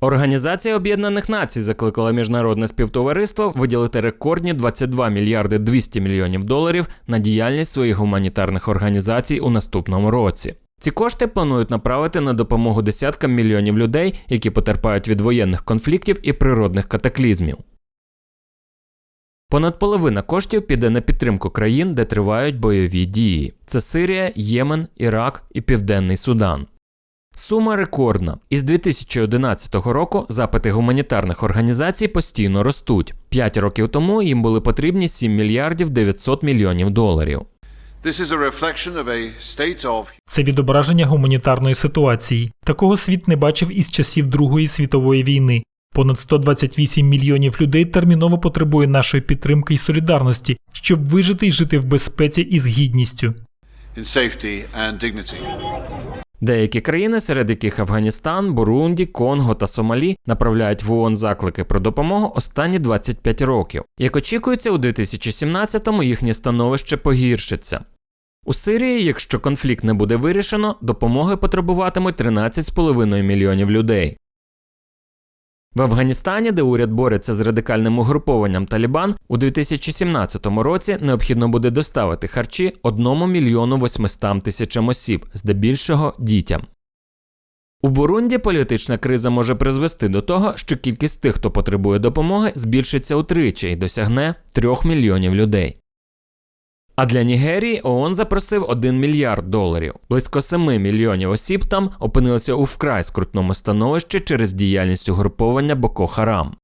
Організація Об'єднаних Націй закликала міжнародне співтовариство виділити рекордні 22 мільярди 200 мільйонів доларів на діяльність своїх гуманітарних організацій у наступному році. Ці кошти планують направити на допомогу десяткам мільйонів людей, які потерпають від воєнних конфліктів і природних катаклізмів. Понад половина коштів піде на підтримку країн, де тривають бойові дії. Це Сирія, Ємен, Ірак і Південний Судан. Сума рекордна. Із 2011 року запити гуманітарних організацій постійно ростуть. П'ять років тому їм були потрібні 7 мільярдів 900 мільйонів доларів. Це відображення гуманітарної ситуації. Такого світ не бачив із часів Другої світової війни. Понад 128 мільйонів людей терміново потребує нашої підтримки і солідарності, щоб вижити і жити в безпеці і з гідністю. Деякі країни, серед яких Афганістан, Бурунді, Конго та Сомалі, направляють в ООН заклики про допомогу останні 25 років. Як очікується, у 2017-му їхнє становище погіршиться. У Сирії, якщо конфлікт не буде вирішено, допомоги потребуватимуть 13,5 мільйонів людей. В Афганістані, де уряд бореться з радикальним угрупованням Талібан, у 2017 році необхідно буде доставити харчі 1 мільйону 800 тисячам осіб, здебільшого дітям. У Бурунді політична криза може призвести до того, що кількість тих, хто потребує допомоги, збільшиться утричі і досягне 3 мільйонів людей. А для Нігерії ООН запросив 1 мільярд доларів. Близько 7 мільйонів осіб там опинилися у вкрай скрутному становищі через діяльність угруповання Боко Харам.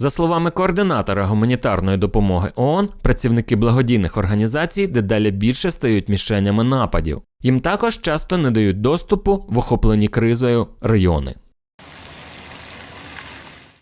За словами координатора гуманітарної допомоги ООН, працівники благодійних організацій дедалі більше стають мішенями нападів. Їм також часто не дають доступу в охоплені кризою райони.